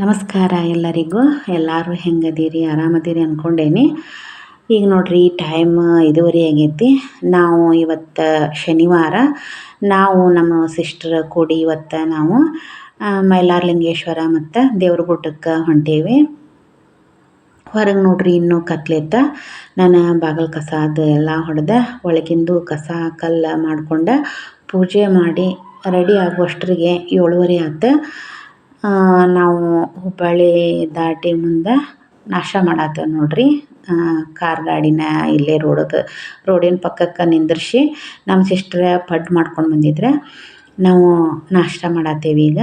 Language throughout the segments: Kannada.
ನಮಸ್ಕಾರ ಎಲ್ಲರಿಗೂ. ಎಲ್ಲರೂ ಹೆಂಗದೀರಿ? ಆರಾಮದೀರಿ ಅಂದ್ಕೊಂಡೇನಿ ಈಗ ನೋಡ್ರಿ ಟೈಮ್ ಇದುವರೆ ಆಗೈತಿ. ನಾವು ಇವತ್ತು ಶನಿವಾರ. ನಾವು ನಮ್ಮ ಸಿಸ್ಟರ್ ಕೂಡಿ ಇವತ್ತು ನಾವು ಮೈಲಾರಲಿಂಗೇಶ್ವರ ಮತ್ತು ದೇವ್ರ ಗುಡ್ಡಕ್ಕೆ ಹೊಂಟೇವಿ. ಹೊರಗೆ ನೋಡ್ರಿ ಇನ್ನೂ ಕತ್ಲೆತ್ತ ನಾನು ಬಾಗಲ್ ಕಸ ಅದು ಎಲ್ಲ ಹೊಡೆದ, ಒಳಗಿಂದು ಕಸ, ಕಲ್ಲು ಮಾಡಿಕೊಂಡು ಪೂಜೆ ಮಾಡಿ, ರೆಡಿ ಆಗುವಷ್ಟರಿಗೆ ಏಳುವರೆ ಆಯ್ತು ನಾವು ಹುಬ್ಬಳ್ಳಿ ದಾಟಿ ಮುಂದೆ ನಾಷ್ಟ ಮಾಡತ್ತೇವೆ ನೋಡ್ರಿ. ಕಾರ್ ಗಾಡಿನ ಇಲ್ಲೇ ರೋಡದು, ರೋಡಿನ ಪಕ್ಕಕ್ಕೆ ನಿಂದ್ರಿಸಿ ನಮ್ಮ ಸಿಸ್ಟ್ರ ಪಡ್ ಮಾಡ್ಕೊಂಡು ಬಂದಿದ್ರೆ. ನಾವು ನಾಷ್ಟ ಮಾಡತ್ತೇವೆ ಈಗ.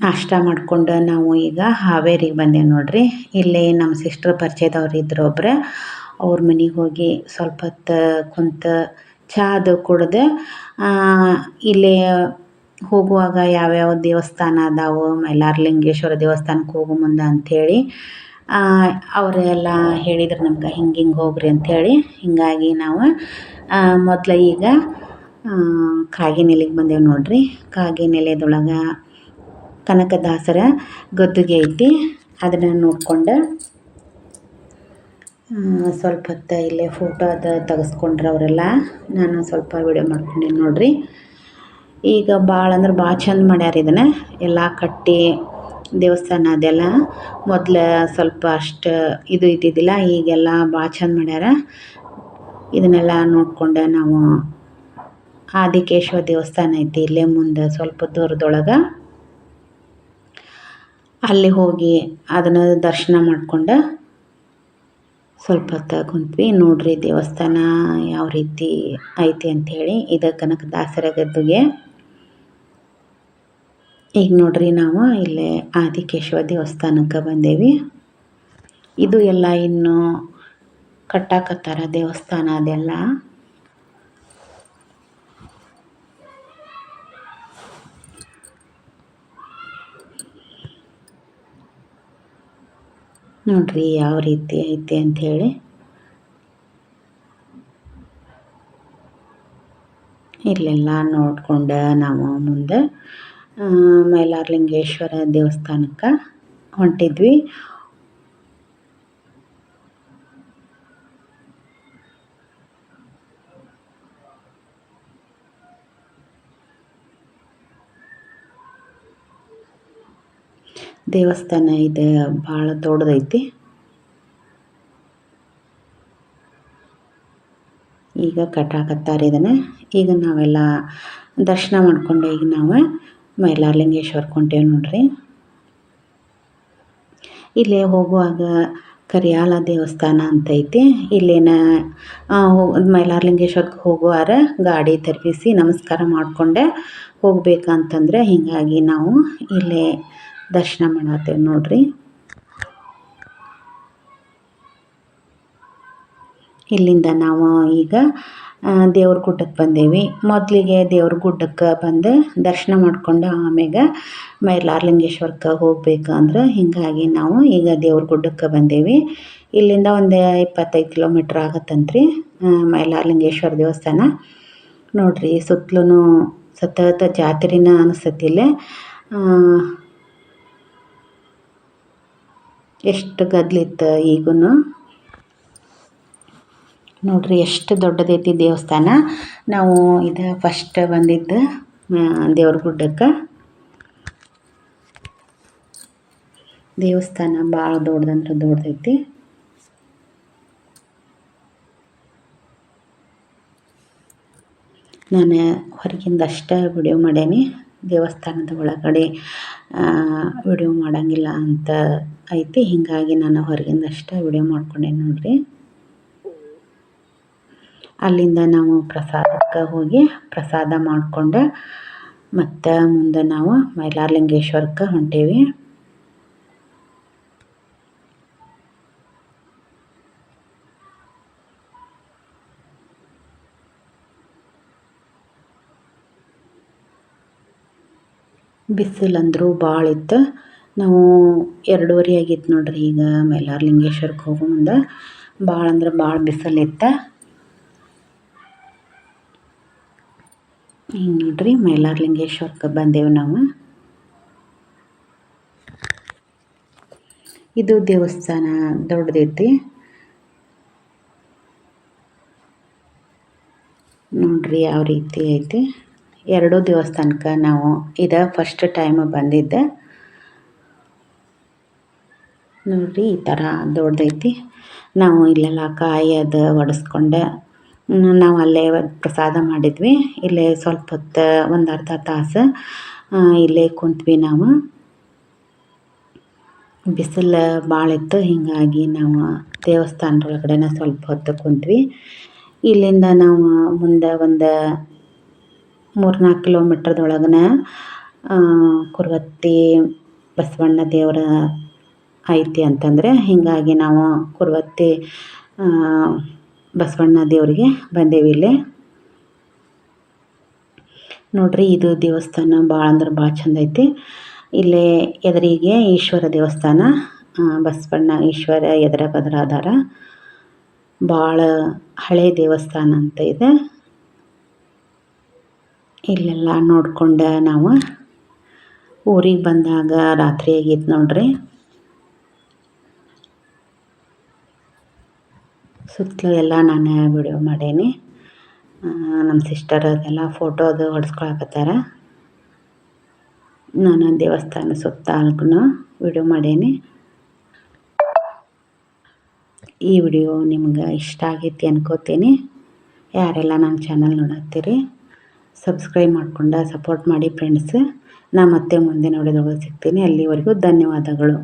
ನಾಷ್ಟ ಮಾಡಿಕೊಂಡು ನಾವು ಈಗ ಹಾವೇರಿಗೆ ಬಂದೇವೆ ನೋಡ್ರಿ. ಇಲ್ಲಿ ನಮ್ಮ ಸಿಸ್ಟ್ರ್ ಪರಿಚಯದವ್ರು ಇದ್ರು ಒಬ್ರು. ಅವ್ರ ಮನೆಗೆ ಹೋಗಿ ಸ್ವಲ್ಪ ಹೊತ್ತು ಕುಂತ ಚಹಾ ಅದು ಕುಡ್ದು ಇಲ್ಲಿ ಹೋಗುವಾಗ ಯಾವ್ಯಾವ ದೇವಸ್ಥಾನ ಅದಾವು, ಮೈಲಾರಲಿಂಗೇಶ್ವರ ದೇವಸ್ಥಾನಕ್ಕೆ ಹೋಗೋ ಮುಂದೆ ಅಂಥೇಳಿ ಅವರೆಲ್ಲ ಹೇಳಿದ್ರು ನಮ್ಗೆ ಹಿಂಗೆ ಹಿಂಗೆ ಹೋಗ್ರಿ ಅಂಥೇಳಿ. ಹೀಗಾಗಿ ನಾವು ಮೊದಲು ಈಗ ಕಾಗಿನೆಲೆಗೆ ಬಂದೇವೆ ನೋಡ್ರಿ. ಕಾಗಿನೆಲೆದೊಳಗೆ ಕನಕದಾಸರ ಗದ್ದುಗೆ ಐತಿ. ಅದನ್ನು ನೋಡ್ಕೊಂಡು ಸ್ವಲ್ಪ ಹೊತ್ತು ಇಲ್ಲೇ ಫೋಟೋ ಅದು ತೆಗೆಸ್ಕೊಂಡ್ರು ಅವರೆಲ್ಲ. ನಾನು ಸ್ವಲ್ಪ ವಿಡಿಯೋ ಮಾಡ್ಕೊಂಡೇನಿ ನೋಡ್ರಿ. ಈಗ ಭಾಳ ಅಂದ್ರೆ ಭಾಳ ಚಂದ ಮಾಡ್ಯಾರ ಇದನ್ನು. ಎಲ್ಲ ಕಟ್ಟಿ, ದೇವಸ್ಥಾನ ಅದೆಲ್ಲ ಮೊದಲು ಸ್ವಲ್ಪ ಅಷ್ಟು ಇದು ಇದ್ದಿದ್ದಿಲ್ಲ, ಈಗೆಲ್ಲ ಭಾಳ ಚಂದ ಮಾಡ್ಯಾರ. ಇದನ್ನೆಲ್ಲ ನೋಡ್ಕೊಂಡು ನಾವು ಆದಿಕೇಶ್ವರ ದೇವಸ್ಥಾನ ಐತಿ ಇಲ್ಲೇ ಮುಂದೆ ಸ್ವಲ್ಪ ದೂರದೊಳಗೆ. ಅಲ್ಲಿ ಹೋಗಿ ಅದನ್ನು ದರ್ಶನ ಮಾಡಿಕೊಂಡು ಸ್ವಲ್ಪ ಹೊತ್ತು ಕುಂತ್ವಿ. ನೋಡ್ರಿ ದೇವಸ್ಥಾನ ಯಾವ ರೀತಿ ಐತಿ ಅಂಥೇಳಿ ಇದು ಕನಕದಾಸರ ಗದ್ದುಗೆ. ಈಗ ನೋಡ್ರಿ ನಾವು ಇಲ್ಲೇ ಆದಿಕೇಶವ ದೇವಸ್ಥಾನಕ್ಕೆ ಬಂದೇವಿ. ಇದು ಎಲ್ಲ ಇನ್ನು ಕಟ್ಟಾಕತ್ತಾರ ದೇವಸ್ಥಾನ ಅದೆಲ್ಲ. ನೋಡ್ರಿ ಯಾವ ರೀತಿ ಐತಿ ಅಂಥೇಳಿ. ಇಲ್ಲೆಲ್ಲ ನೋಡ್ಕೊಂಡು ನಾವು ಮುಂದೆ ಮೈಲಾರಲಿಂಗೇಶ್ವರ ದೇವಸ್ಥಾನಕ್ಕೆ ಹೊಂಟಿದ್ವಿ. ದೇವಸ್ಥಾನ ಇದೆ, ಭಾಳ ದೊಡ್ಡದೈತಿ. ಈಗ ಕಟ್ಟಾಕತ್ತಾರೆ ಇದನ್ನು. ಈಗ ನಾವೆಲ್ಲ ದರ್ಶನ ಮಾಡ್ಕೊಂಡು ಈಗ ನಾವು ಮೈಲಾರಲಿಂಗೇಶ್ವರಕ್ಕೆ ಹೊಂಟೇವಿ ನೋಡ್ರಿ. ಇಲ್ಲೇ ಹೋಗುವಾಗ ಕರಿಯಾಲ ದೇವಸ್ಥಾನ ಅಂತೈತಿ ಇಲ್ಲಿನ ಮೈಲಾರಲಿಂಗೇಶ್ವರಕ್ಕೆ ಹೋಗುವಾರ ಗಾಡಿ ತರ್ಪಿಸಿ ನಮಸ್ಕಾರ ಮಾಡಿಕೊಂಡೆ ಹೋಗ್ಬೇಕಂತಂದ್ರೆ ಹೀಗಾಗಿ ನಾವು ಇಲ್ಲೇ ದರ್ಶನ ಮಾಡತ್ತೇವೆ ನೋಡ್ರಿ. ಇಲ್ಲಿಂದ ನಾವು ಈಗ ದೇವ್ರ ಗುಡ್ಡಕ್ಕೆ ಬಂದೇವಿ. ಮೊದಲಿಗೆ ದೇವ್ರ ಗುಡ್ಡಕ್ಕೆ ಬಂದು ದರ್ಶನ ಮಾಡಿಕೊಂಡು ಆಮ್ಯಾಗ ಮೈಲಾರಲಿಂಗೇಶ್ವರಕ್ಕೆ ಹೋಗ್ಬೇಕು ಅಂದ್ರೆ ಹೀಗಾಗಿ ನಾವು ಈಗ ದೇವ್ರ ಗುಡ್ಡಕ್ಕೆ ಬಂದೇವಿ. ಇಲ್ಲಿಂದ ಒಂದು ಇಪ್ಪತ್ತೈದು ಕಿಲೋಮೀಟ್ರ್ ಆಗತ್ತಂತ್ರಿ ಮೈಲಾರಲಿಂಗೇಶ್ವರ ದೇವಸ್ಥಾನ. ನೋಡ್ರಿ ಸುತ್ತಲೂ ಸತತ ಜಾತ್ರೆನ ಅನಿಸತಿಲ್ಲ ಎಷ್ಟು ಗದ್ಲಿತ್ತು ಈಗೂ ನೋಡ್ರಿ ಎಷ್ಟು ದೊಡ್ಡದೈತಿ ದೇವಸ್ಥಾನ. ನಾವು ಇದು ಫಸ್ಟ್ ಬಂದಿದ್ದು ದೇವ್ರ ಗುಡ್ಡಕ್ಕೆ. ದೇವಸ್ಥಾನ ಭಾಳ ದೊಡ್ಡದಂದ್ರೆ ದೊಡ್ಡದೈತಿ. ನಾನು ಹೊರಗಿಂದ ಅಷ್ಟೇ ವಿಡಿಯೋ ಮಾಡೇನಿ, ದೇವಸ್ಥಾನದ ಒಳಗಡೆ ವಿಡಿಯೋ ಮಾಡೋಂಗಿಲ್ಲ ಅಂತ ಐತಿ. ಹೀಗಾಗಿ ನಾನು ಹೊರಗಿಂದ ಅಷ್ಟೇ ವಿಡಿಯೋ ಮಾಡ್ಕೊಂಡೇನಿ ನೋಡಿರಿ. ಅಲ್ಲಿಂದ ನಾವು ಪ್ರಸಾದಕ್ಕೆ ಹೋಗಿ ಪ್ರಸಾದ ಮಾಡಿಕೊಂಡು. ಮತ್ತು ಮುಂದೆ ನಾವು ಮೈಲಾರಲಿಂಗೇಶ್ವರಕ್ಕೆ ಹೊಂಟೇವಿ. ಬಿಸಿಲಂದ್ರೂ ಭಾಳ ಇತ್ತು. ನಾವು ಎರಡೂವರೆ ಆಗಿತ್ತು ನೋಡ್ರಿ ಈಗ ಮೈಲಾರಲಿಂಗೇಶ್ವರಕ್ಕೆ ಹೋಗೋ ಮುಂದೆ. ಭಾಳ ಅಂದ್ರೆ ಭಾಳ ಬಿಸಿಲಿತ್ತು. ಹಿಂಗೆ ನೋಡ್ರಿ ಮೈಲಾರಲಿಂಗೇಶ್ವರಕ್ಕೆ ಬಂದೇವು ನಾವು. ಇದು ದೇವಸ್ಥಾನ ದೊಡ್ಡದೈತಿ. ನೋಡ್ರಿ, ಯಾವ ರೀತಿ ಐತಿ. ಎರಡೂ ದೇವಸ್ಥಾನಕ್ಕೆ ನಾವು ಇದ ಫಸ್ಟ್ ಟೈಮ್ ಬಂದಿದ್ದೆ. ನೋಡ್ರಿ, ಈ ಥರ ದೊಡ್ಡದೈತಿ. ನಾವು ಇಲ್ಲೆಲ್ಲ ಕಾಯಿ ಅದು ಒಡಿಸ್ಕೊಂಡೆ ನಾವು ಅಲ್ಲೇ ಪ್ರಸಾದ ಮಾಡಿದ್ವಿ. ಇಲ್ಲೇ ಸ್ವಲ್ಪ ಹೊತ್ತು, ಒಂದು ಅರ್ಧ ತಾಸು ಇಲ್ಲೇ ಕುಂತ್ವಿ ನಾವು. ಬಿಸಿಲು ಭಾಳ ಇತ್ತು, ಹೀಗಾಗಿ ನಾವು ದೇವಸ್ಥಾನದೊಳಗಡೆನೇ ಸ್ವಲ್ಪ ಹೊತ್ತು ಕುಂತ್ವಿ. ಇಲ್ಲಿಂದ ನಾವು ಮುಂದೆ ಒಂದು ಮೂರ್ನಾಲ್ಕು ಕಿಲೋಮೀಟ್ರದೊಳಗನೆ ಕುರುವತ್ತಿ ಬಸವಣ್ಣ ದೇವರ ಐತಿ ಅಂತಂದರೆ, ಹೀಗಾಗಿ ನಾವು ಕುರ್ವತ್ತಿ ಬಸವಣ್ಣ ದೇವರಿಗೆ ಬಂದೇವಿ ಇಲ್ಲಿ. ನೋಡ್ರಿ, ಇದು ದೇವಸ್ಥಾನ ಭಾಳ ಅಂದ್ರೆ ಭಾಳ ಚಂದ ಐತಿ. ಇಲ್ಲಿ ಎದುರಿಗೆ ಈಶ್ವರ ದೇವಸ್ಥಾನ ಬಸವಣ್ಣ ಈಶ್ವರ ಎದುರ ಬದ್ರ ಅದಾರ ಭಾಳ ಹಳೆ ದೇವಸ್ಥಾನ ಅಂತ ಇದೆ. ಇಲ್ಲೆಲ್ಲ ನೋಡ್ಕೊಂಡು ನಾವು ಊರಿಗೆ ಬಂದಾಗ ರಾತ್ರಿ ಆಗಿತ್ತು ನೋಡ್ರಿ. ಸುತ್ತಲೂ ಎಲ್ಲ ನಾನು ವಿಡಿಯೋ ಮಾಡೇನಿ. ನಮ್ಮ ಸಿಸ್ಟರ್ ಅದೆಲ್ಲ ಫೋಟೋ ಅದು ಹೊಡ್ಸ್ಕೊಳಕತ್ತಾರ. ನಾನು ದೇವಸ್ಥಾನ ಸುತ್ತ ಅಲ್ಗೂ ವಿಡಿಯೋ ಮಾಡೇನಿ. ಈ ವಿಡಿಯೋ ನಿಮ್ಗೆ ಇಷ್ಟ ಆಗೈತಿ ಅನ್ಕೋತೀನಿ. ಯಾರೆಲ್ಲ ನನ್ನ ಚಾನಲ್ ನೋಡತ್ತೀರಿ ಸಬ್ಸ್ಕ್ರೈಬ್ ಮಾಡ್ಕೊಂಡು ಸಪೋರ್ಟ್ ಮಾಡಿ ಫ್ರೆಂಡ್ಸ್ ನಾ ಮತ್ತೆ ಮುಂದೆ ವಿಡಿಯೋದೊಳಗೆ ಸಿಗ್ತೀನಿ. ಅಲ್ಲಿವರೆಗೂ ಧನ್ಯವಾದಗಳು.